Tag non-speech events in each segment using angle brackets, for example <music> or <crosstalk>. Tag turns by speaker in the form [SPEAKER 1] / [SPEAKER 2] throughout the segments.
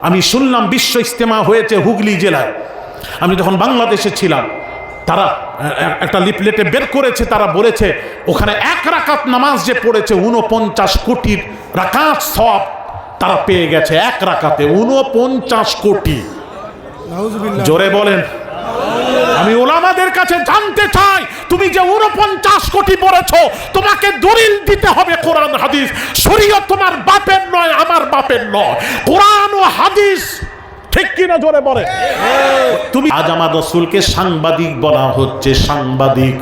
[SPEAKER 1] আমি শুনলাম বিশ্ব ইস্তেমা হয়েছে হুগলি জেলায়। আমি যখন বাংলাদেশে ছিলাম তারা একটা লিপলেটে বের করেছে তারা বলেছে ওখানে এক রাকাত নামাজ যে পড়েছে উনপঞ্চাশ কোটির রাকাত সব তারা পেয়ে গেছে এক রাকাতে উনপঞ্চাশ কোটি। জোরে বলেন। আমি ওলামাদের কাছে জানতে চাই তুমি যে উনপঞ্চাশ কোটি পড়েছ, তোমাকে দলিল দিতে হবে কোরআন, হাদিস। শরীয়ত তোমার বাপের নয়, আমার বাপের নয়। কোরআন ও হাদিস ঠিক কিনা জোরে বলে? তুমি আজ আমার রসুলকে সাংবাদিক বলা হচ্ছে, সাংবাদিক।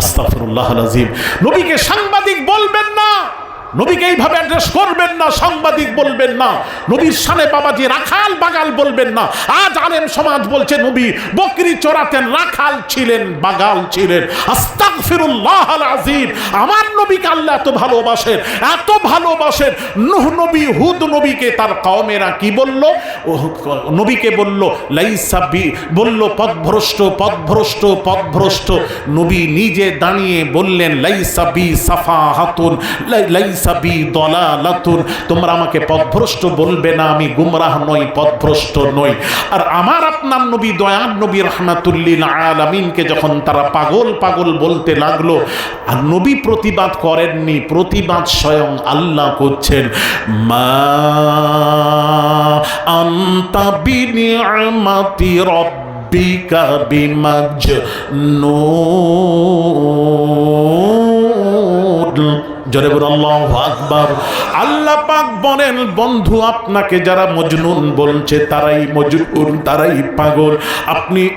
[SPEAKER 1] আস্তাফরুল্লাহ আজিম নবীকে সাংবাদিক বলবেন না। নবীকে এইভাবে অ্যাড্রেস করবেন না, সাংবাদিক বলবেন না, নবীর সানে বাবাজি রাখাল বাগাল বলবেন না। আজ আলেম সমাজ বলছে, নবী, বকরি চড়াতেন, রাখাল ছিলেন, বাগাল ছিলেন। আস্তাগফিরুল্লাহ আল আজিম আমার নবীকে আল্লাহ এত ভালোবাসেন এত ভালোবাসেন। নুহ নবী, হুদ নবীকে তার কমেরা কি বলল? নবীকে বলল লাইসাবি বলল, পথভ্রষ্ট পথভ্রষ্ট পথভ্রষ্ট। নবী নিজে দাঁড়িয়ে বললেন লাইসাবি সাফা হাতুন তোমরা আমাকে পথভ্রষ্ট বলবে না, আমি গুমরাহ নই, পথভ্রষ্ট নই। আর আমার আপনার নবী দয়ান নবী রহমাতুল্লিল আলামিনকে যখন তারা পাগল পাগল বলতে লাগল, আর নবী প্রতিবাদ করেননি, প্রতিবাদ স্বয়ং আল্লাহ করছেন, মা আন্তা বিনিআমাতি রব্বিকা বিমাজনুন জরে আল্লাহ আকবার। আল্লাহ পাক বলেন, বন্ধু, আপনাকে যারা মজনুন বলছে, তারাই মজনুন, তারাই পাগল। আপনি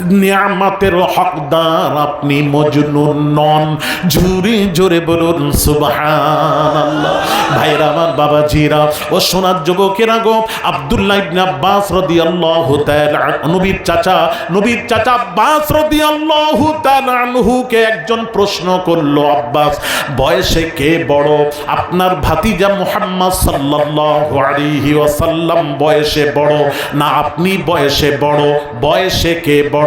[SPEAKER 1] নিয়ামতের হকদার আপনি মজনুন নন। জুড়ে জোরে বলুন, সুবহানাল্লাহ। ভাইরা আমার বাবাজিরা ও সোনার যুবকেরা গো, আব্দুল্লাহ ইবনে আব্বাস রাদিয়াল্লাহু তাআলা নবীর চাচা নবীর চাচা আব্বাস আনহুকে একজন প্রশ্ন করল, আব্বাস, বয়সে কে বড়? আপনার ভাতিজা মুহাম্মদ সাল্লাল্লাহু আলাইহি ওয়াসাল্লাম বয়সে বড় না আপনি বয়সে বড়? বয়সে কে বড়?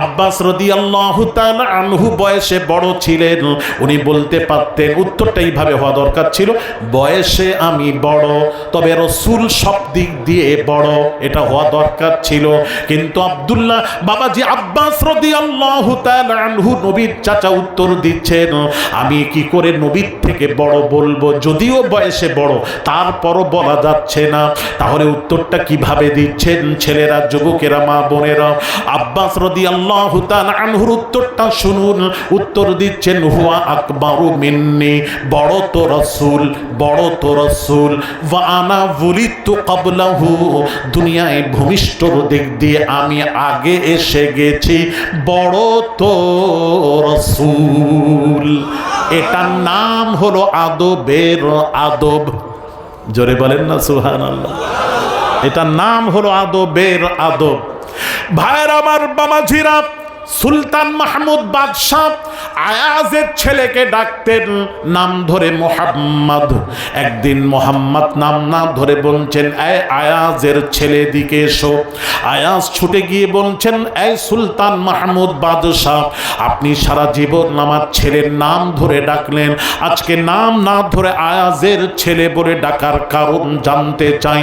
[SPEAKER 1] আব্বাস রাদিয়াল্লাহু তাআলা আনহু বয়সে বড় ছিলেন। উনি বলতে পারতেন, উত্তরটা এইভাবে হওয়া দরকার ছিল, বয়সে আমি বড়, তবে রসুল সব দিক দিয়ে বড়, এটা হওয়া দরকার ছিল। কিন্তু আব্দুল্লাহ, বাবাজি আব্বাস রাদিয়াল্লাহু তাআলা আনহু নবীর চাচা উত্তর দিচ্ছেন, আমি কি করে নবীর থেকে বড় বলব? যদিও বয়সে বড়, তারপরও বলা যাচ্ছে না। তাহলে উত্তরটা কীভাবে দিচ্ছেন ছেলেরা, যুবকেরা মা বোনেরা আব্বাস উত্তরটা শুনুন। উত্তর দিচ্ছেন, হুয়া আকবারু মিন্নি, বড় তো রসুল, বড় তো দুনিয়ায় দিক দিয়ে আমি আগে এসে গেছি, বড় তো রসুল। এটার নাম হলো আদবের আদব। জোরে বলেন না, সুবহানাল্লাহ। এটার নাম হলো আদবের আদব। ভাইয়ের আমার বামাঝিরা সুলতান মাহমুদ বাদশাহ আয়াজের ছেলেকে ডাকতেন, নাম ধরে মোহাম্মদ। একদিন মোহাম্মদ নাম না ধরে বলছেন, এই আয়াজের ছেলে দিকে এসো। আয়াজ ছুটে গিয়ে বলছেন, এই সুলতান মাহমুদ বাদশাহ, আপনি সারা জীবন আমার ছেলের নাম ধরে ডাকলেন। আজকে নাম না ধরে আয়াজের ছেলে বলে ডাকার কারণ জানতে চাই।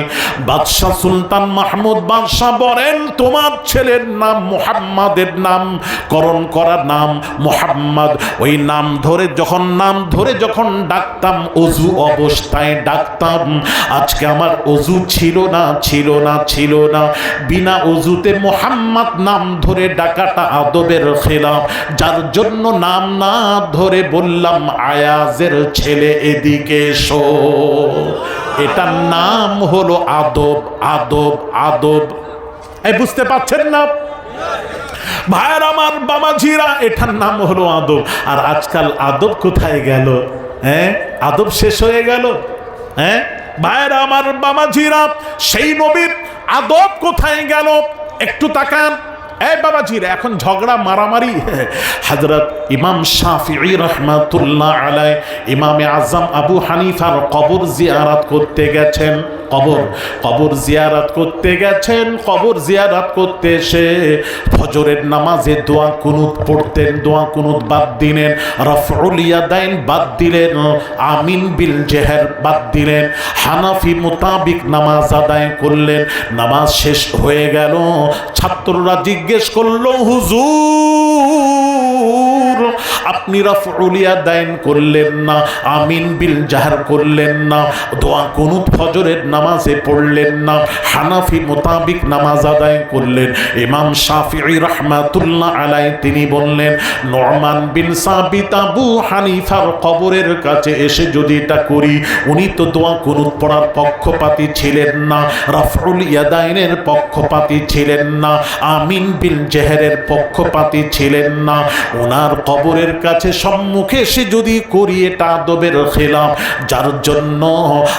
[SPEAKER 1] বাদশাহ সুলতান মাহমুদ বাদশাহ বলেন, তোমার ছেলের নাম মোহাম্মদের নাম করণ করা নাম মোহাম্মদ। ওই নাম ধরে যখন, নাম ধরে যখন ডাকতাম, অজু অবস্থায় ডাকতাম, আজকে আমার অজু ছিল না ছিল না ছিল না। বিনা অজুতে মোহাম্মদ নাম ধরে ডাকাটা আদবের খেলাম যার জন্য নাম না ধরে বললাম, আয়াজের ছেলে এদিকে এসো। এটার নাম হলো আদব আদব আদব। এই, বুঝতে পারছেন না? ভাইয়ের আমার বামাজিরা এটার নাম হলো আদব। আর আজকাল আদব কোথায় গেল? হ্যাঁ? আদব শেষ হয়ে গেল? হ্যাঁ? ভাইয়ের আমার বাবাজিরা সেই নবীর আদব কোথায় গেল? একটু তাকান। এই বাবাজির, এখন ঝগড়া, মারামারি <laughs> হজরত ইমাম শাফি রহমাতুল্লাহ আলাই ইমামে আজম আবু হানিফার কবর জিয়ারাত করতে গেছেন, কবর কবর জিয়ারাত করতে গেছেন, কবর জিয়ারাত করতে এসে ফজরের নামাজে দোয়া কুনুত পড়তেন, দোয়া কুনুত বাদ দিলেন, রফউল ইয়াদাইন বাদ দিলেন, আমিন বিল জেহের বাদ দিলেন, হানাফি মোতাবিক নামাজ আদায় করলেন, নামাজ শেষ হয়ে গেল, ছাত্ররা জিজ্ঞেস করল হুজুর। আপনি রফউলিয়া দাইন করলেন না, আমিন বিল জাহার করলেন না, দোয়া কুনুত ফজরের নামাজে পড়লেন না, হানাফি মোতাবিক নামাজ আদায় করলেন। ইমাম শাফিঈ রহমাতুল্লাহ আলাই তিনি বললেন নরমান বিন সাবিত আবু হানিফার কবরের কাছে এসে যদি এটা করি, উনি তো দোয়া কুনুত পড়ার পক্ষপাতি ছিলেন না রফউল ইয়াদাইনের পক্ষপাতী ছিলেন না, আমিন বিল জেহেরের পক্ষপাতি ছিলেন না ওনার কবরের কাছে সম্মুখে এসে যদি করি এটা আদবের খেলাম যার জন্য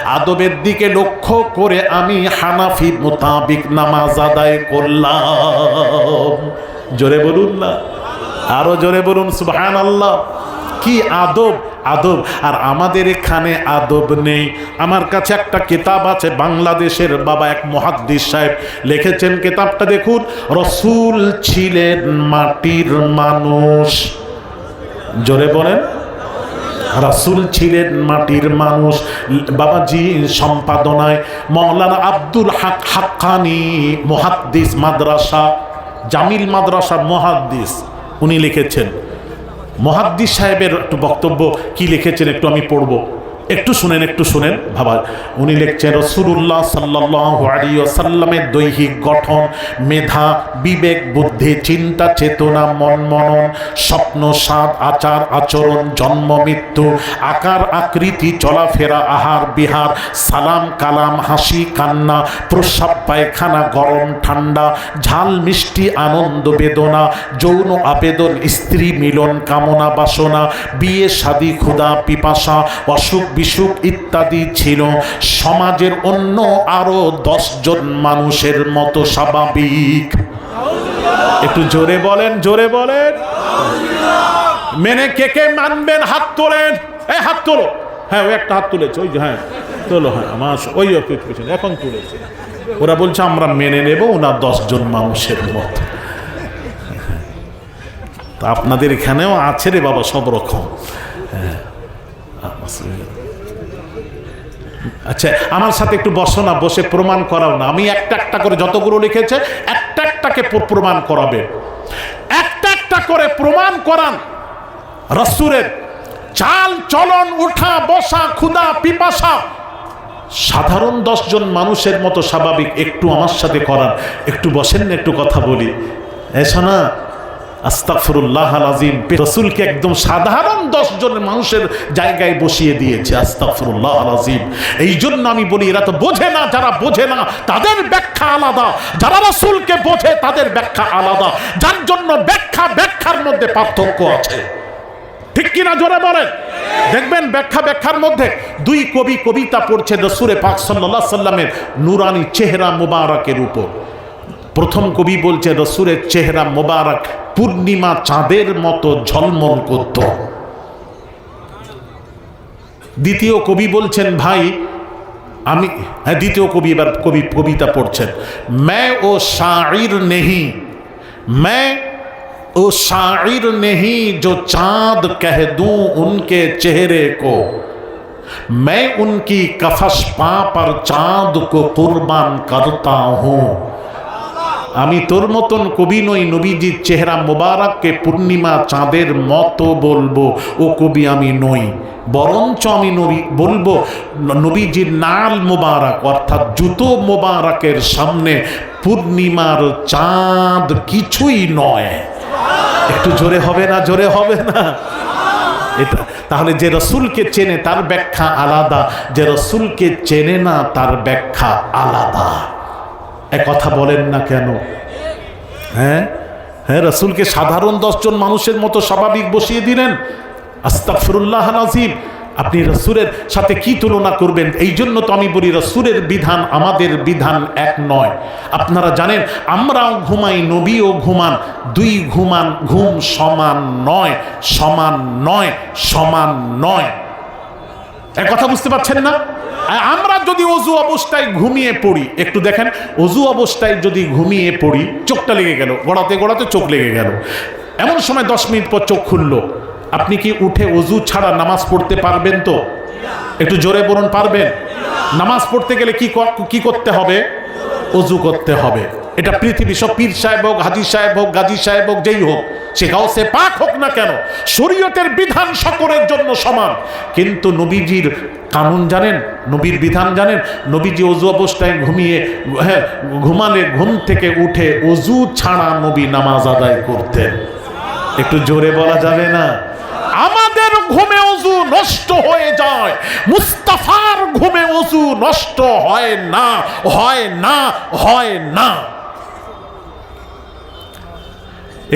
[SPEAKER 1] আদবের দিকে লক্ষ্য করে আমি হানাফি মোতাবিক নামাজ আদায় করলাম। জোরে বলুন না। আরও জোরে বলুন সুবহান আল্লাহ কি আদব? আদব। আর আমাদের এখানে আদব নেই। আমার কাছে একটা কিতাব আছে, বাংলাদেশের বাবা এক মহাদ্দিস সাহেব লিখেছেন। কিতাবটা দেখুন, রসুল ছিলেন মাটির মানুষ। জোরে বলেন, রাসুল ছিলেন মাটির মানুষ, বাবাজি সম্পাদনায় মৌলানা আব্দুল হাক হাক্কানি মহাদ্দিস মাদ্রাসা, জামিল মাদ্রাসা মহাদ্দিস উনি লিখেছেন। মহাদ্দিস সাহেবের একটু বক্তব্য কি লিখেছেন একটু আমি পড়ব। একটু শুনেন একটু শুনেন। ভাবা উনি লিখছেন রসুল্লাহ সাল্লাহ দৈহিক গঠন, মেধা, বিবেক, বুদ্ধি, চিন্তা, চেতনা, মন মনন, স্বপ্ন, স্বাদ, আচার, আচরণ, জন্ম, মৃত্যু, আকার, আকৃতি, চলাফেরা, আহার, বিহার, সালাম, কালাম, হাসি, কান্না, প্রস্রাব, পায়খানা, গরম, ঠান্ডা, ঝাল, মিষ্টি, আনন্দ, বেদনা, যৌন আবেদন, স্ত্রী মিলন কামনা, বাসনা, বিয়ে, শাদী, ক্ষুধা, পিপাসা, অসুখ বিসুখ ইত্যাদি ছিল। সমাজের অন্য আরও দশজন মানুষের মতো স্বাভাবিক। একটু জোরে বলেন জোরে বলেন। মেনে কে কে মানবেন? হাত তোলেন। এই হাত তোলো। হ্যাঁ ওই একটা হাত তুলেছে, ওই হ্যাঁ তোলো হ্যাঁ আমার ওই পিছনে এখন তুলেছে। ওরা বলছে, আমরা মেনে নেব ওনার দশজন মানুষের মতো। তা আপনাদের এখানেও আছে রে বাবা সব রকম। হ্যাঁ। আচ্ছা আমার সাথে একটু বসো না, বসে প্রমাণ করাও না। আমি একটা একটা করে যতগুলো লিখেছে, একটা একটাকে প্রমাণ করাবে একটা একটা করে প্রমাণ করান। রসুরের চাল, চলন, উঠা, বসা ক্ষুদা পিপাসা। সাধারণ দশজন মানুষের মতো স্বাভাবিক, একটু আমার সাথে করান। একটু বসেন না, একটু কথা বলি। এসো না আস্তাফরুল্লাহ আজিম একদম সাধারণ দশ জনের মানুষের জায়গায় বসিয়ে দিয়েছে এই জন্য আমি বলি, এরা তো বোঝে না, যারা বোঝে না, তাদের ব্যাখ্যা আলাদা। যারা রসুলকে বোঝে, তাদের ব্যাখ্যা আলাদা। যার জন্য ব্যাখ্যা, ব্যাখ্যার মধ্যে পার্থক্য আছে। ঠিক কিনা জোরে বলেন? দেখবেন ব্যাখ্যা, ব্যাখ্যার মধ্যে দুই কবি কবিতা পড়ছে রসুরে পাক সাল্লাহ সাল্লামের নুরানি চেহারা মোবারকের উপর। প্রথম কবি বলছে রসুরের চেহারা মোবারক পূর্ণিমা চাঁদের মতো ঝলমল করত দ্বিতীয় কবি বলছেন ভাই আমি হ্যাঁ দ্বিতীয় কবি এবার কবি কবিতা পড়ছেন मैं ও শাইর নেহি मैं ओ शायर नहीं जो चांद कह दूं उनके चेहरे को मैं उनकी कफस पा पर चांद को कुर्बान करता हूं আমি তোর মতন কবি নই, নবীজির চেহারা মোবারককে পূর্ণিমা চাঁদের মতো বলব, ও কবি আমি নই। বরঞ্চ আমি নবী, বলব, নবীজির নাল মোবারক, অর্থাৎ জুতো মোবারকের সামনে পূর্ণিমার চাঁদ কিছুই নয়। একটু জোরে হবে না, জোরে হবে না? এটা, তাহলে যে রসুলকে চেনে তার ব্যাখ্যা আলাদা, যে রসুলকে চেনে না তার ব্যাখ্যা আলাদা। কথা বলেন না কেন? হ্যাঁ? হ্যাঁ রসুলকে সাধারণ দশজন মানুষের মতো স্বাভাবিক বসিয়ে দিলেন। আস্তাফরুল্লাহ নাজিম আপনি রসুরের সাথে কি তুলনা করবেন? এই জন্য তো আমি বলি রসুরের বিধান আমাদের বিধান এক নয়। আপনারা জানেন, আমরাও ঘুমাই, নবীও ঘুমান, দুই ঘুমান, ঘুম সমান নয় সমান নয় সমান নয়। এক কথা বুঝতে পারছেন না? আমরা যদি অজু অবস্থায় ঘুমিয়ে পড়ি, একটু দেখেন, অজু অবস্থায় যদি ঘুমিয়ে পড়ি, চোখটা লেগে গেল, গড়াতে গড়াতে চোখ লেগে গেল। এমন সময় দশ মিনিট পর চোখ খুললো। আপনি কি উঠে অজু ছাড়া নামাজ পড়তে পারবেন তো? একটু জোরে বলুন, পারবেন? নামাজ পড়তে গেলে কি কি করতে হবে? অজু করতে হবে। এটা পৃথিবী, সব পীর সাহেব হোক, হাজি সাহেব হোক, গাজী সাহেব হোক, যেই হোক, সে সে পাক হোক না কেন, শরীয়তের বিধান সকলের জন্য সমান। কিন্তু নবীজির কানুন জানেন? নবীর বিধান জানেন? নবীজি অজু অবস্থায় ঘুমিয়ে হ্যাঁ ঘুমালে ঘুম থেকে উঠে অজু ছাড়া নবী নামাজ আদায় করতেন। একটু জোরে বলা যাবে না? আমাদের ঘুমে অজু নষ্ট হয়ে যায়, মুস্তাফার ঘুমে অজু নষ্ট হয় না হয় না হয় না।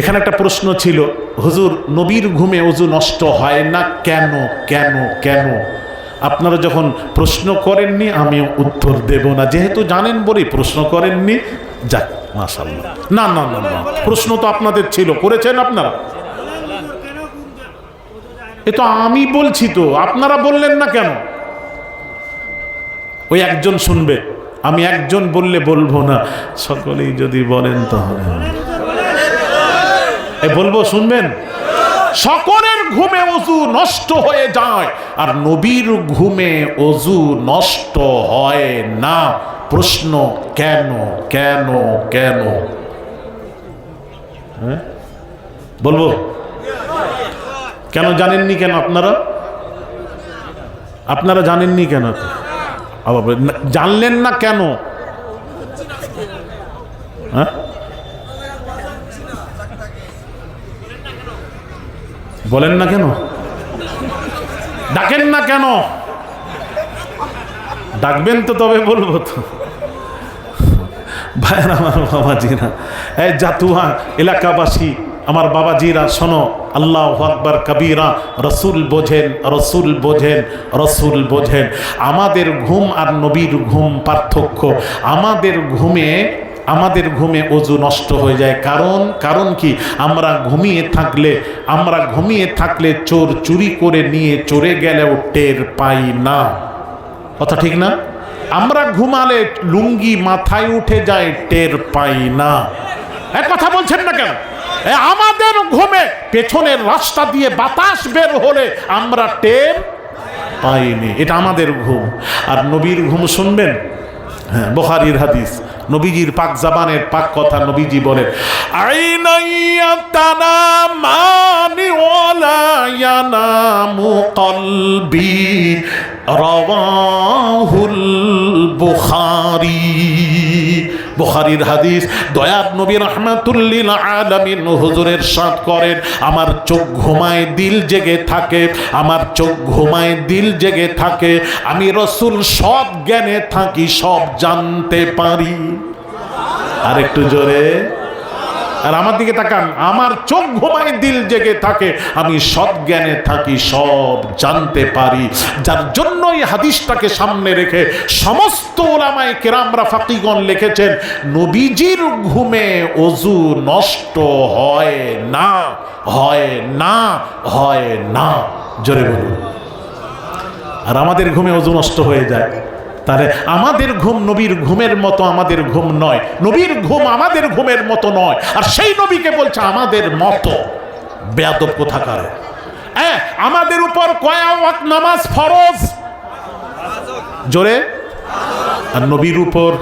[SPEAKER 1] এখানে একটা প্রশ্ন ছিল, হুজুর, নবীর ঘুমে অজু নষ্ট হয় না কেন কেন কেন? আপনারা যখন প্রশ্ন করেননি আমি উত্তর দেব না। যেহেতু জানেন বলে, প্রশ্ন করেননি, যাক মাশাল্লাহ না না না না, প্রশ্ন তো আপনাদের ছিল, করেছেন আপনারা? এ তো আমি বলছি তো, আপনারা বললেন না কেন? ওই একজন শুনবে, আমি একজন বললে বলব না, সকলেই যদি বলেন তাহলে বলব, শুনবেন? সকলের ঘুমে অজু নষ্ট হয়ে যায়, আর নবীর ঘুমে অজু নষ্ট হয় না। প্রশ্ন, কেন কেন কেন? হ্যাঁ? বলব? কেন জানেননি কেন আপনারা? আপনারা জানেননি কেন? জানলেন না কেন? হ্যাঁ? বলেন না কেন? ডাকেন না কেন? ডাকবেন তো তবে বলব তো। ভাইয়ের, আমার বাবাজিরা। এই জাতুয়া এলাকাবাসী, আমার বাবাজিরা, শোনো, আল্লাহ আকবর কবিরা, রসুল বোঝেন রসুল বোঝেন রসুল বোঝেন। আমাদের ঘুম আর নবীর ঘুম পার্থক্য। আমাদের ঘুমে আমাদের ঘুমে অজু নষ্ট হয়ে যায়। কারণ কারণ কি? আমরা ঘুমিয়ে থাকলে, আমরা ঘুমিয়ে থাকলে চোর চুরি করে নিয়ে চোরে গেলেও টের পাই না। কথা ঠিক না? আমরা ঘুমালে লুঙ্গি মাথায় উঠে যায়, টের পাই না। এক কথা বলছেন না কেন? আমাদের ঘুমে পেছনের রাস্তা দিয়ে বাতাস বের হলে আমরা টের পাইনি। এটা আমাদের ঘুম। আর নবীর ঘুম শুনবেন? হ্যাঁ হাদিস। নবীজির পাক জাবানের পাক কথা নবীজি বলে আইনাইয়া বুখারী। বুখারীর হাদিস, দয়াব নবী রহমাতুল্লিল আলামিন হুজুরের সাথ করেন, আমার চোখ ঘুমায়, দিল জেগে থাকে, আমার চোখ ঘুমায়, দিল জেগে থাকে, আমি রসুল সব জ্ঞানে থাকি, সব জানতে পারি। আর একটু জোরে। আর আমার দিকে তাকান, আমার চোখ ঘুমায়, দিল জেগে থাকে। আমি সৎ জ্ঞানে থাকি, সব জানতে পারি। যার জন্য এই হাদিসটাকে সামনে রেখে সমস্ত ওলামায় কেরামরা ফাকিগণ লিখেছেন, নবীজির ঘুমে অজু নষ্ট হয় না হয় না হয় না। জোরে বলুন। আর আমাদের ঘুমে অজু নষ্ট হয়ে যায়। তাহলে আমাদের ঘুম নবীর ঘুমের মতো আমাদের ঘুম নয়। নবীর ঘুম আমাদের ঘুমের মতো নয়। আর সেই নবীকে বলছে, আমাদের মতো। বেয়াদব কোথাকার? হ্যাঁ আমাদের উপর কয়াওয়াত নামাজ ফরজ। জোরে? আর নবীর উপর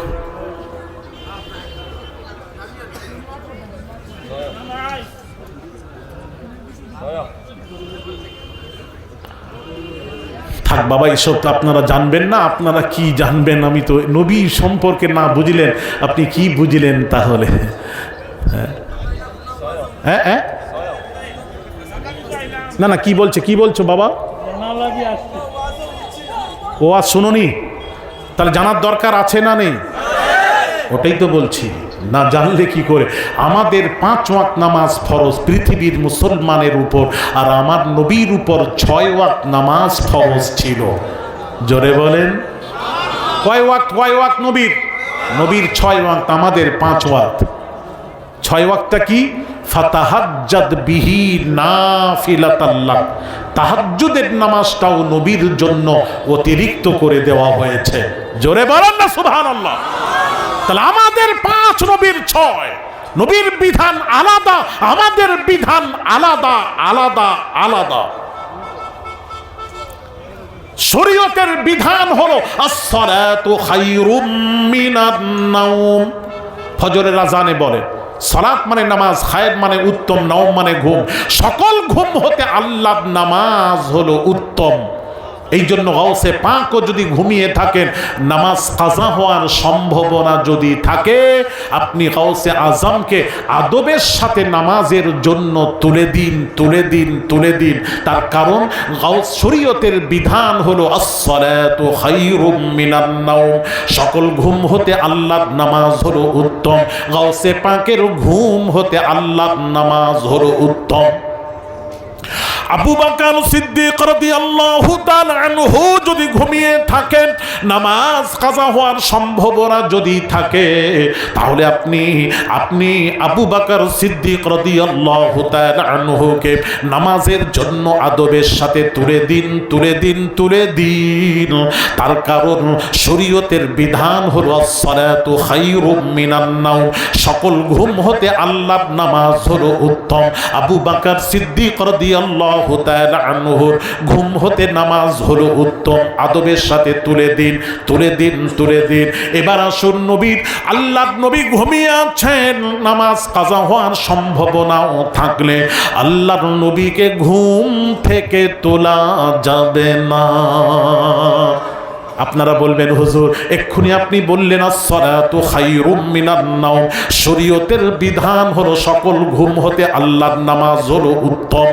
[SPEAKER 1] থাক বাবা, এসব তো আপনারা জানবেন না, আপনারা কি জানবেন? আমি তো নবী সম্পর্কে না বুঝলেন, আপনি কি বুঝলেন তাহলে? হ্যাঁ। হ্যাঁ হ্যাঁ। না না, কি বলছে, কি বলছো বাবা? ও আর শুনুনি? তাহলে জানার দরকার আছে না নেই? ওটাই তো বলছি। না জানলে কি করে? আমাদের পাঁচ ওয়াক নামাজ ফরজ, পৃথিবীর মুসলমানের উপর, আর আমার নবীর উপর ছয় ওয়াক নামাজ ফরজ ছিল। জোরে বলেন। কয় ওয়াক্ত কয় ওয়াক্ত নবীর? নবীর ছয় ওয়াক্ত, আমাদের পাঁচ ওয়াক্ত। ছয় ওয়াক্তটা কি? নামাজটাও নবীর জন্য অতিরিক্ত করে দেওয়া হয়েছে। জোরে বলেন না, সুবহানাল্লাহ। পাঁচ নবীর ছয়। নবীর বিধান আলাদা, আমাদের বিধান আলাদা আলাদা আলাদা। শরীয়তের বিধান হলো ফজরের আজানে বলে, সালাত মানে নামাজ খায়ের মানে উত্তম, নাওম মানে ঘুম। সকল ঘুম হতে আল্লাহর নামাজ হলো উত্তম। এই জন্য গাউসে পাকও যদি ঘুমিয়ে থাকেন, নামাজ কাজা হওয়ার সম্ভাবনা যদি থাকে, আপনি গাউসে আজমকে আদবের সাথে নামাজের জন্য তুলে দিন তুলে দিন তুলে দিন। তার কারণ গাউস শরীয়তের বিধান হলো সকল ঘুম হতে আল্লাহর নামাজ হলো উত্তম। গাউসে পাকের ঘুম হতে আল্লাহর নামাজ হলো উত্তম। আবু বাকার সিদ্দিক রাদিয়াল্লাহু তাআলা আনহু যদি ঘুমিয়ে থাকেন, নামাজ কাজা হওয়ার সম্ভাবনা যদি থাকে, তাহলে আপনি আপনি আবু বাকার সিদ্দিক রাদিয়াল্লাহু তাআলা আনহুকে নামাজের জন্য আদবের সাথে তুলে দিন তুলে দিন তুলে দিন। তার কারণ শরীয়তের বিধান হলো আসসালাতু খায়রুম সকল ঘুম হতে আল্লাহ নামাজ হলো উত্তম। আবু বাকার সিদ্দিক তাআলা ঘুম হতে নামাজ হলো উত্তম। আদবের সাথে তুলে দিন তুলে দিন তুলে দিন। এবার আসুন নবীর, আল্লাহর নবী ঘুমিয়ে আছেন। নামাজ কাজা হওয়ার সম্ভাবনাও থাকলে আল্লাহর নবীকে ঘুম থেকে তোলা যাবে না। আপনারা বলবেন, হুজুর, এক্ষুনি আপনি বললেন নাওম। শরীয়তের বিধান হলো সকল ঘুম হতে আল্লাহর নামাজ হলো উত্তম।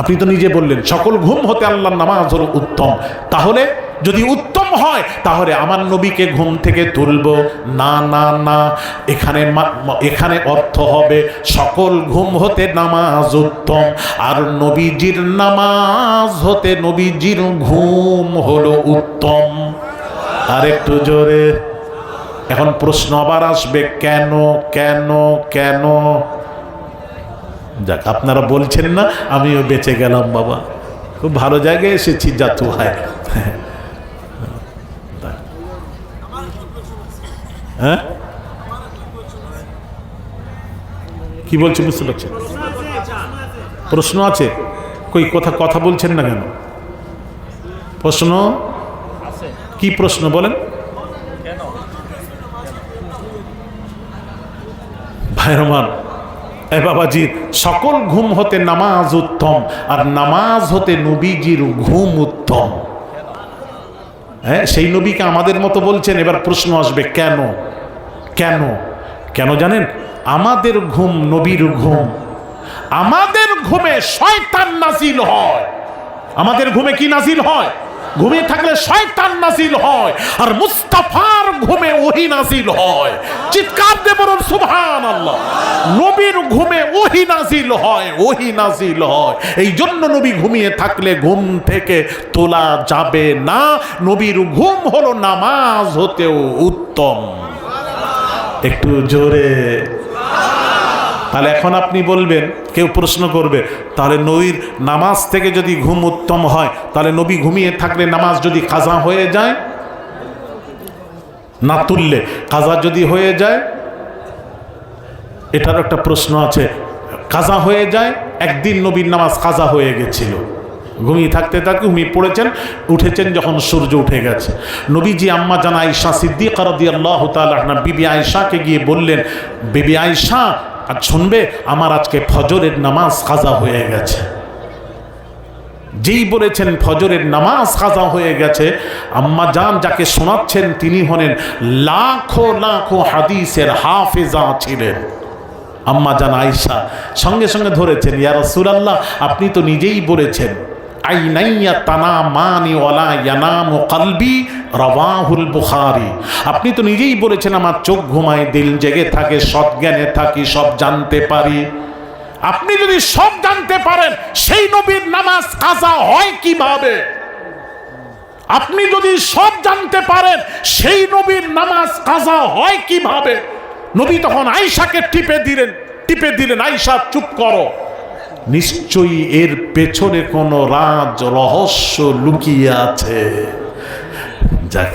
[SPEAKER 1] আপনি তো নিজে বললেন, সকল ঘুম হতে আল্লাহর নামাজ হলো উত্তম। তাহলে যদি উত্তম হয়, তাহলে আমার নবীকে ঘুম থেকে তুলব। না না না, এখানে এখানে অর্থ হবে, সকল ঘুম হতে নামাজ উত্তম, আর নবীজির নামাজ হতে নবীজির ঘুম হলো উত্তম। আর একটু জোরে। এখন প্রশ্ন আবার আসবে, কেন কেন কেন? যাক, আপনারা বলছেন না, আমিও বেঁচে গেলাম, বাবা। খুব ভালো জায়গায় এসেছি, জাতু হয়। হ্যাঁ? কি বলছে, বুঝতে পারছেন? প্রশ্ন আছে? কই, কথা কথা বলছেন না কেন? প্রশ্ন? কি প্রশ্ন, বলেন? ভাই রহমান এ বাবাজি, সকল ঘুম হতে নামাজ উত্তম, আর নামাজ হতে নবীজির ঘুম উত্তম। হ্যাঁ সেই নবীকে আমাদের মতো বলছেন, এবার প্রশ্ন আসবে, কেন? কেন? কেন জানেন? আমাদের ঘুম নবীর ঘুম। আমাদের ঘুমে শয়তান নাজিল হয়। আমাদের ঘুমে কি নাজিল হয়? ঘুমিয়ে থাকলে শয়তান নাজিল হয় আর মুস্তাফার ঘুমে ওহি নাজিল হয়। চিৎকার দিয়ে বলুন সুবহান আল্লাহ নবীর ঘুমে ওহি নাজিল হয়, ওহি নাজিল হয়। এই জন্য নবী ঘুমিয়ে থাকলে ঘুম থেকে তোলা যাবে না। নবীর ঘুম হলো নামাজ হতেও উত্তম। একটু জোরে। তাহলে এখন আপনি বলবেন, কেউ প্রশ্ন করবে, তাহলে নবীর নামাজ থেকে যদি ঘুম উত্তম হয়, তাহলে নবী ঘুমিয়ে থাকলে নামাজ যদি কাজা হয়ে যায়? না তুললে কাজা যদি হয়ে যায়? এটার একটা প্রশ্ন আছে, কাজা হয়ে যায়, একদিন নবীর নামাজ কাজা হয়ে গেছিল। ঘুমিয়ে থাকতে থাকতে ঘুমিয়ে পড়েছেন, উঠেছেন যখন সূর্য উঠে গেছে। নবীজি আম্মা জানা আয়সা সিদ্দিক রদি আল্লাহ বিবি আয়সাকে গিয়ে বললেন, বিবি আয়সা আর শুনবে, আমার আজকে ফজরের নামাজ কাজা হয়ে গেছে। যেই বলেছেন, ফজরের নামাজ কাজা হয়ে গেছে, আম্মা জান যাকে শোনাচ্ছেন তিনি হলেন লাখো লাখো হাদিসের হাফেজা ছিলেন। আম্মা জান আয়সা সঙ্গে সঙ্গে ধরেছেন ইয়ারসুল আল্লাহ আপনি তো নিজেই বলেছেন আইনাইয়া তানা মানি ওয়ালা ইয়ানামু কলবি, রওয়াহুল বুখারি। আপনি তো নিজেই বলেছেন, আমার চোখ ঘুমায়, দিল জেগে থাকে, সৎ জ্ঞানে থাকি, সব জানতে পারি। আপনি যদি সব জানতে পারেন, সেই নবীর নামাজ কাজা হয় কীভাবে? আপনি যদি সব জানতে পারেন, সেই নবীর নামাজ কাজা হয় কীভাবে? নবী তখন আয়সাকে টিপে দিলেন টিপে দিলেন আয়সা চুপ করো। নিশ্চয়ই এর পেছনে কোনো রাজ রহস্য লুকিয়ে আছে। যাক,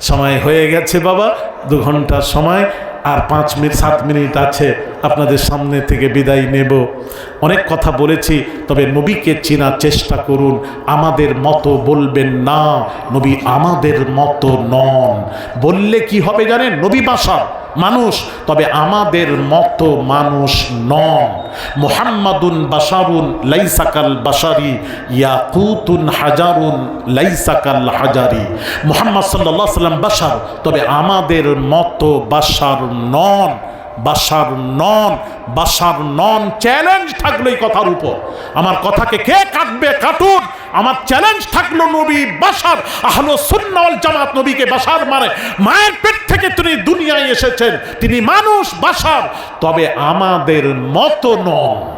[SPEAKER 1] সময় হয়ে গেছে বাবা, দু ঘণ্টার সময়, আর পাঁচ মিনিট সাত মিনিট আছে, আপনাদের সামনে থেকে বিদায় নেব। অনেক কথা বলেছি, তবে নবীকে চেনার চেষ্টা করুন, আমাদের মতো বলবেন না, নবী আমাদের মতো নন। বললে কি হবে জানেন, নবী বাসা। মানুষ, তবে আমাদের মতো মানুষ নন। মোহাম্মাদুন বাসারুন লাইসাকাল বাসারি ইয়াকুতুন হাজারুন লাইসাকাল হাজারি। মোহাম্মদ সাল্লাহ সাল্লাম বাসার তবে আমাদের মতো বাসার নন। বাসার নন বাসার নন চ্যালেঞ্জ থাকল এই কথার উপর। আমার কথাকে কে কাটবে? কাটুন আমার চ্যালেঞ্জ থাকল নবী বাসার, আহলো সুন্নাল জামাত নবীকে বাসার মারে। মায়ের পেট থেকে তিনি দুনিয়ায় এসেছেন। তিনি মানুষ বাসার। তবে আমাদের মতো নন।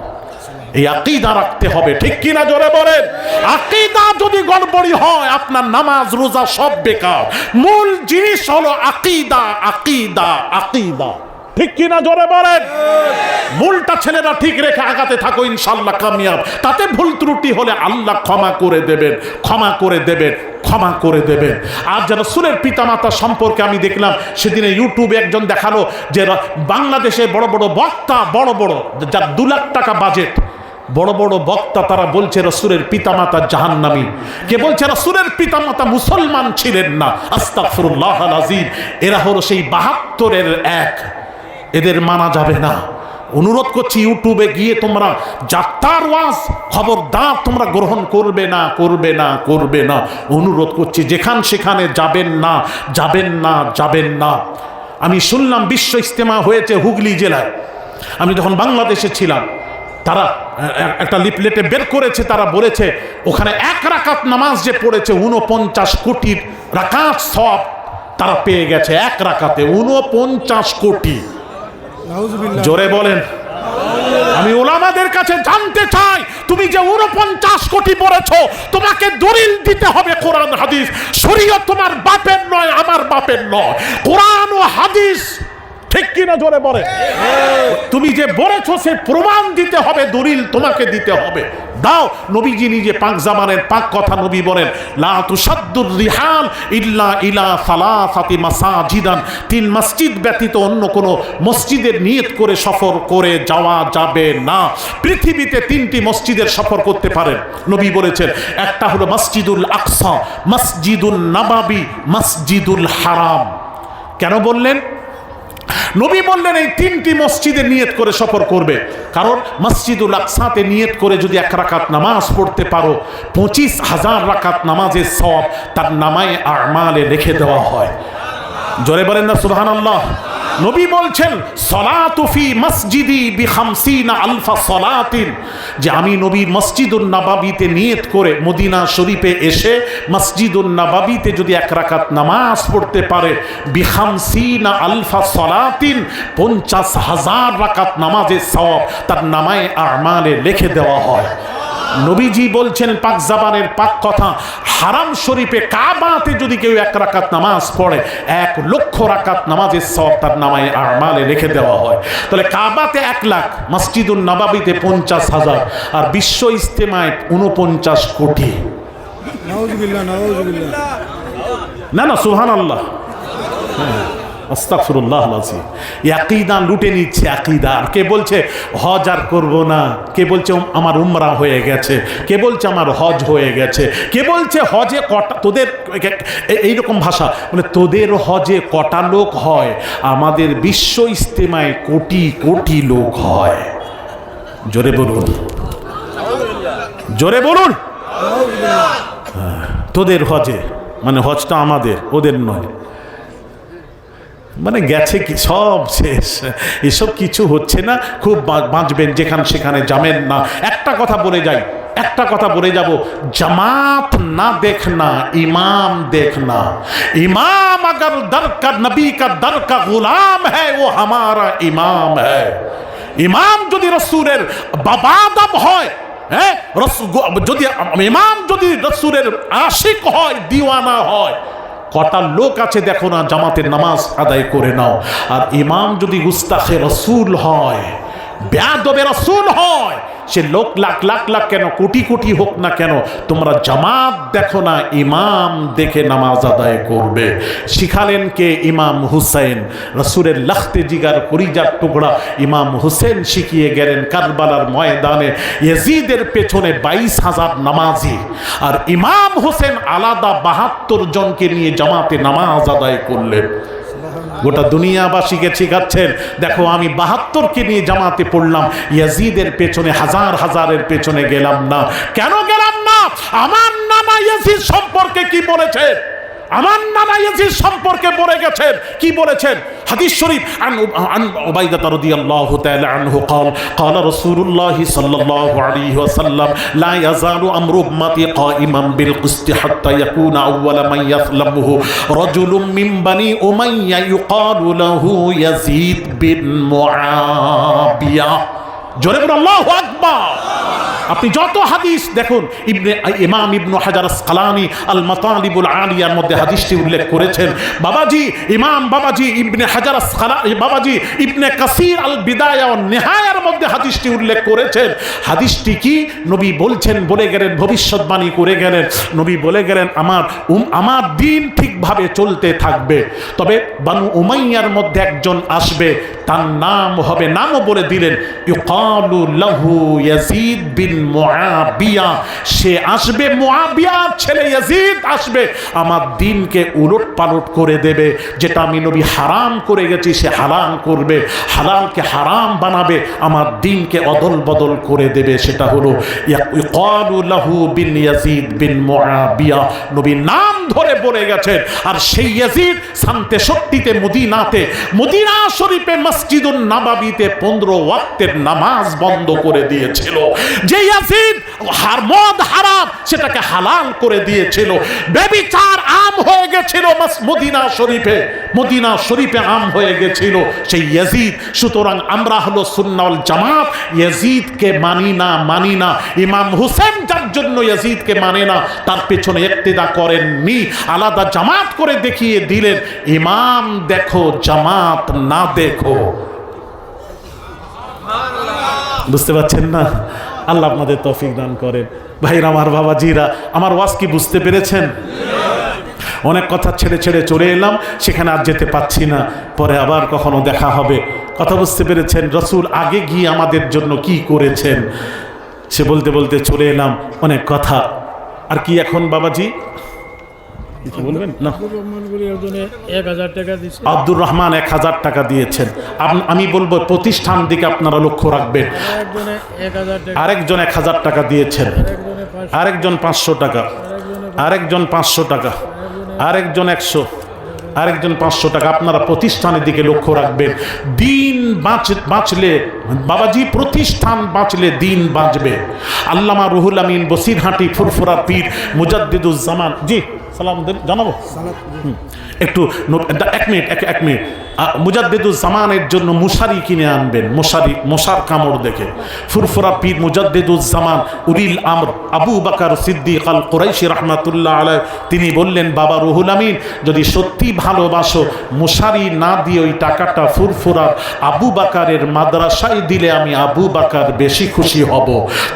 [SPEAKER 1] এই আকিদা রাখতে হবে, ঠিক কিনা জোরে বলেন? আকিদা যদি গড়বড়ি হয়, আপনার নামাজ, রোজা সব বেকার। মূল জিনিস হলো আকিদা আকিদা আকিদা। ঠিক কিনা জোরে বলেন? মূলটা ছেলেরা ঠিক রেখে আগাতে থাকো ইনশাল্লাহ কামিয়াব। তাতে ভুল ত্রুটি হলে আল্লাহ ক্ষমা করে দেবেন, ক্ষমা করে দেবেন, ক্ষমা করে দেবেন। আর যেন সুরের পিতামাতা সম্পর্কে আমি দেখলাম, সেদিনে ইউটিউবে একজন দেখাল যে বাংলাদেশে বড় বড় বক্তা, বড় বড় যার দু লাখ টাকা বাজেট, বড় বড় বক্তা তারা বলছে রসুরের পিতামাতা জাহান্নামি। কে বলছে রসুরের পিতামাতা মুসলমান ছিলেন না। আস্তাফরুল্লাহ আজিম এরা হলো সেই বাহাত্তরের এক। এদের মানা যাবে না। অনুরোধ করছি ইউটিউবে গিয়ে তোমরা যাত্রার ওয়াজ, খবরদার তোমরা গ্রহণ করবে না করবে না করবে না। অনুরোধ করছি, যেখান সেখানে যাবেন না যাবেন না যাবেন না। আমি শুনলাম বিশ্ব ইস্তেমা হয়েছে হুগলি জেলায়। আমি যখন বাংলাদেশে ছিলাম, তারা একটা লিপলেটে বের করেছে, তারা বলেছে, ওখানে এক রাকাত নামাজ যে পড়েছে উনপঞ্চাশ কোটির রাকাত সব তারা পেয়ে গেছে এক রাকাতে উনপঞ্চাশ কোটি। জোরে বলেন। আমি ওলামাদের কাছে জানতে চাই তুমি যে উনপঞ্চাশ কোটি পড়েছ তোমাকে দলিল দিতে হবে কোরআন হাদিস। শরীয় তোমার বাপের নয় আমার বাপের নয়। কোরআন ও হাদিস ঠিক কিনা জোরে বলে? তুমি যে বলেছ সে প্রমাণ দিতে হবে দলিল তোমাকে দিতে হবে। দাও। নবীজি নিজে পাক জামানের, পাক কথা নবী বলেন। ইল্লা ইলা মাসাজিদান। তিন মসজিদ ব্যতীত অন্য কোনো মসজিদের নিয়ত করে সফর করে যাওয়া যাবে না। পৃথিবীতে তিনটি মসজিদের সফর করতে পারেন। নবী বলেছেন, একটা হলো মসজিদুল আকসা মসজিদুল নাবাবি, মসজিদুল হারাম। কেন বললেন? নবী বললেন, এই তিনটি মসজিদে নিয়ত করে সফর করবে। কারণ মসজিদুল আকসাতে নিয়ত করে যদি এক রাকাত নামাজ পড়তে পারো, পঁচিশ হাজার রাকাত নামাজের সব তার নামায় আমালে রেখে দেওয়া হয়। জোরে বলেন না সুবহান আল্লাহ নবী বলছেন সলাতুফি মসজিদি বিখামসিনা আলফা সলাতিন। যে আমি নবী মসজিদুল নাবাবিতে নিয়ত করে মদিনা শরীফে এসে মসজিদুল নাবাবিতে যদি এক রাকাত নামাজ পড়তে পারে, বিখামসিনা আলফা সলাতিন, পঞ্চাশ হাজার রাকাত নামাজের সব তার নামায় আমালে লিখে দেওয়া হয়। নবীজি বলছেন পাক জাবানের পাক কথা। হারাম শরীফে কাবাতে যদি কেউ এক রাকাত নামাজ পড়ে এক লক্ষ রাকাত নামাজের সব তার নামায় আমালে রেখে দেওয়া হয়। তাহলে কাবাতে এক লাখ মসজিদুল নবাবিতে পঞ্চাশ হাজার আর বিশ্ব ইস্তেমায় উনপঞ্চাশ কোটি। না না সুহান আল্লাহ আকিদা লুটে নিচ্ছে আকিদা। কে বলছে হজ আর করব না। কে বলছে আমার উমরা হয়ে গেছে। কে বলছে আমার হজ হয়ে গেছে। কে বলছে হজে কটা তোদের এইরকম ভাষা। মানে তোদের হজে কটা লোক হয়? আমাদের বিশ্ব ইস্তেমায় কোটি কোটি লোক হয়। জোরে বলুন। জোরে বলুন। হ্যাঁ, তোদের হজে মানে হজটা আমাদের ওদের নয়। মানে গেছে কি, সব শেষ। এসব কিছু হচ্ছে না, খুব বাঁচবেন যেখান সেখানে, যাবেন না। একটা কথা বলে যাই, একটা কথা বলে যাব, জামাত না দেখ না, ইমাম দেখ না। ইমাম আগর দর কা নবী কা দর গুলাম হ্যাঁ ও হামারা ইমাম হ্যাঁ ইমাম যদি রসুরের বাবাদব হয় হ্যাঁ যদি ইমাম যদি রসুরের আশিক হয়, দিওয়ানা হয় কটা লোক আছে দেখো না, জামাতের নামাজ আদায় করে নাও। আর ইমাম যদি গুস্তাখে রসুল হয়, ব্যাদবে রসুল হয় সে লোক লাখ লাখ লাখ কেন? কোটি কোটি হোক না কেন, তোমরা জামাত দেখো না, ইমাম দেখে নামাজ আদায় করবে। শিখালেন কে ইমাম হুসাইন? রসুরের লাখতে জিগার করিজার টুকরা ইমাম হুসেন শিখিয়ে গেলেন কারবালার ময়দানে। ইয়াজিদের পেছনে বাইশ হাজার নামাজি। আর ইমাম হোসেন আলাদা বাহাত্তর জনকে নিয়ে জামাতে নামাজ আদায় করলেন। গোটা দুনিয়াবাসীকে শিখাচ্ছেন, দেখো, আমি বাহাত্তরকে নিয়ে জামাতে পড়লাম, ইয়াজিদের পেছনে, হাজার হাজারের পেছনে গেলাম না। কেন গেলাম না? আমার নামা ইয়াজিদ সম্পর্কে কি বলেছে আমার নানা ইয়াজিদ সম্পর্কে বলে গেছেন কি বলেছেন হাদিস শরীফ আন আন উবাইদা রাদিয়াল্লাহু তাআলা আনহু قال قال رسول الله صلى الله عليه وسلم لا يزال امر امتي قائما بالقسط حتى يكون اول من يظلمه رجل من بني اميه يقال له يزيد بن معاويه জোরে বলুন আল্লাহু আকবার আপনি যত হাদিস দেখুন, ইবনে, ইমাম ইবনু হাজার আসকালানি আল মাতালিবুল আলিয়ার মধ্যে হাদিসটি উল্লেখ করেছেন। বাবাজি, ইমাম বাবাজি ইবনে হাজার বাবাজি ইবনে কাসির আল বিদায় নেহায়ার মধ্যে হাদিসটি উল্লেখ করেছেন। হাদিসটি কি? নবী বলছেন, বলে গেলেন, ভবিষ্যৎবাণী করে গেলেন। নবী বলে গেলেন, আমার উম, আমার দিন ঠিকভাবে চলতে থাকবে। তবে বানু উমাইয়ার মধ্যে একজন আসবে, তার নাম হবে, নামও বলে দিলেন ইউকালু লাহু ইয়াজিদ বিন সে আসবে ছেলে ইয়াজিদ আসবে। আমার দিনকে উলট পালট করে দেবে। যেটা আমি নবী হারাম করে গেছি, সে হারাম করবে। হালালকে হারাম বানাবে, আমার দিনকে অদল বদল করে দেবে। সেটা হলো ইউকালু লাহু বিন ইয়াজিদ বিন মুআবিয়া। নবী নাম ধরে বলে গেছেন। আর সেই ইয়াজিদ শান্তে শক্তিতে মদিনাতে, মদিনা শরীফে মসজিদুন নাবাবিতে পনেরো ওয়াক্তের নামাজ বন্ধ করে দিয়েছিল। যে ইয়াজিদ হার মদ হারাম, সেটাকে হালাল করে দিয়েছিল। বেবিচার আম হয়ে গেছিল মদিনা শরীফে। মদিনা শরীফে আম হয়ে গেছিল সেই ইয়াজিদ। সুতরাং আমরা হলো সুন্নাল জামাত। ইয়াজিদকে মানি না মানি না। ইমাম হুসেন যার জন্য ইয়াজিদকে মানে না, তার পেছনে ইক্তেদা করেননি। আলাদা জামাত করে দেখিয়ে দিলেন, ইমাম দেখো, জামাত না দেখো। বুঝতে পারছেন না? আল্লাহ আপনাদের তৌফিক দান করেন। ভাইরা, আমার বাবাজিরা, আমার ওয়াজ কি বুঝতে পেরেছেন? অনেক কথা ছেড়ে ছেড়ে চলে এলাম, সেখানে আর যেতে পাচ্ছি না। পরে আবার কখনো দেখা হবে। কথা বুঝতে পেরেছেন? রসুল আগে গিয়ে আমাদের জন্য কি করেছেন? সে বলতে বলতে চলে এলাম। অনেক কথা। আর কি এখন, বাবাজি? কিছু বলবেন? না। আব্দুর রহমান এক হাজার টাকা দিয়েছেন। আমি বলব প্রতিষ্ঠান দিকে আপনারা লক্ষ্য রাখবেন। আরেকজন এক হাজার টাকা। দিয়েছেন। আরেকজন পাঁচশো। টাকা। আরেকজন পাঁচশো। টাকা। আরেকজন একশো। আরেকজন পাঁচশো টাকা। আপনারা প্রতিষ্ঠানের দিকে লক্ষ্য রাখবেন। দিন বাঁচ বাঁচলে বাবাজি প্রতিষ্ঠান বাঁচলে দিন বাঁচবে। আল্লামা রুহুল আমিন বসিরহাটি ফুরফুরা পীর মুজাদ্দিদুজ্জামান। জি। সালাম জানাব? একটু এক মিনিট এক এক মিনিট। মুজাদ্দিদুজ্জামানের জন্য মশারি কিনে আনবেন, মশারি, মশার কামড় দেখে। ফুরফুরা পীর মুজাদ্দিদুজ্জামান উলিল আমর আবু বাকার সিদ্দিক আল কোরাইশি রহমাতুল্লাহ আলাই তিনি বললেন, বাবা রুহুল আমিন, যদি সত্যি ভালোবাসো, মশারি না দিয়ে ওই টাকাটা ফুরফুরার আবু বাকারের মাদ্রাসায় দিলে আমি আবু বাকার বেশি খুশি হব।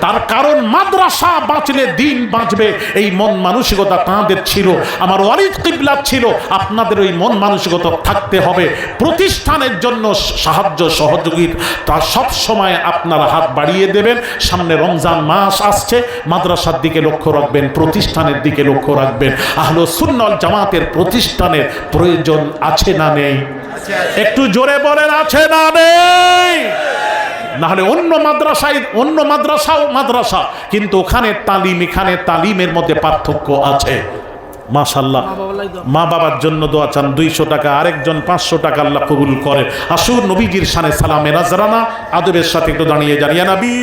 [SPEAKER 1] তার কারণ মাদ্রাসা বাঁচলে দিন বাঁচবে, এই মন মানসিকতা তাঁদের ছিল, আমার ওয়ালিদ কিবলা ছিল, আপনাদের ওই মন মানসিকতা থাকতে হবে প্রতিষ্ঠানের জন্য সাহায্য সহযোগীর তা সব সময় আপনারা হাত বাড়িয়ে দেবেন। সামনে রমজান মাস আসছে, মাদ্রাসার দিকে লক্ষ্য রাখবেন, প্রতিষ্ঠানের দিকে লক্ষ্য রাখবেন। আহলো সুন্নল জামাতের প্রতিষ্ঠানের প্রয়োজন আছে না নেই? একটু জোরে বলেন, আছে না নেই? নাহলে অন্য মাদ্রাসায়, অন্য মাদ্রাসাও মাদ্রাসা, কিন্তু ওখানে তালিম, এখানে তালিমের মধ্যে পার্থক্য আছে। মাশাল্লাহ মা বাবার জন্য দোয়া চান দুইশো টাকা আরেকজন পাঁচশো টাকা আল্লাহ কবুল করে। আসুর নবীজির সানে সালামে নাজরানা আদবের সাথে একটু দাঁড়িয়ে জানিয়ে নবী।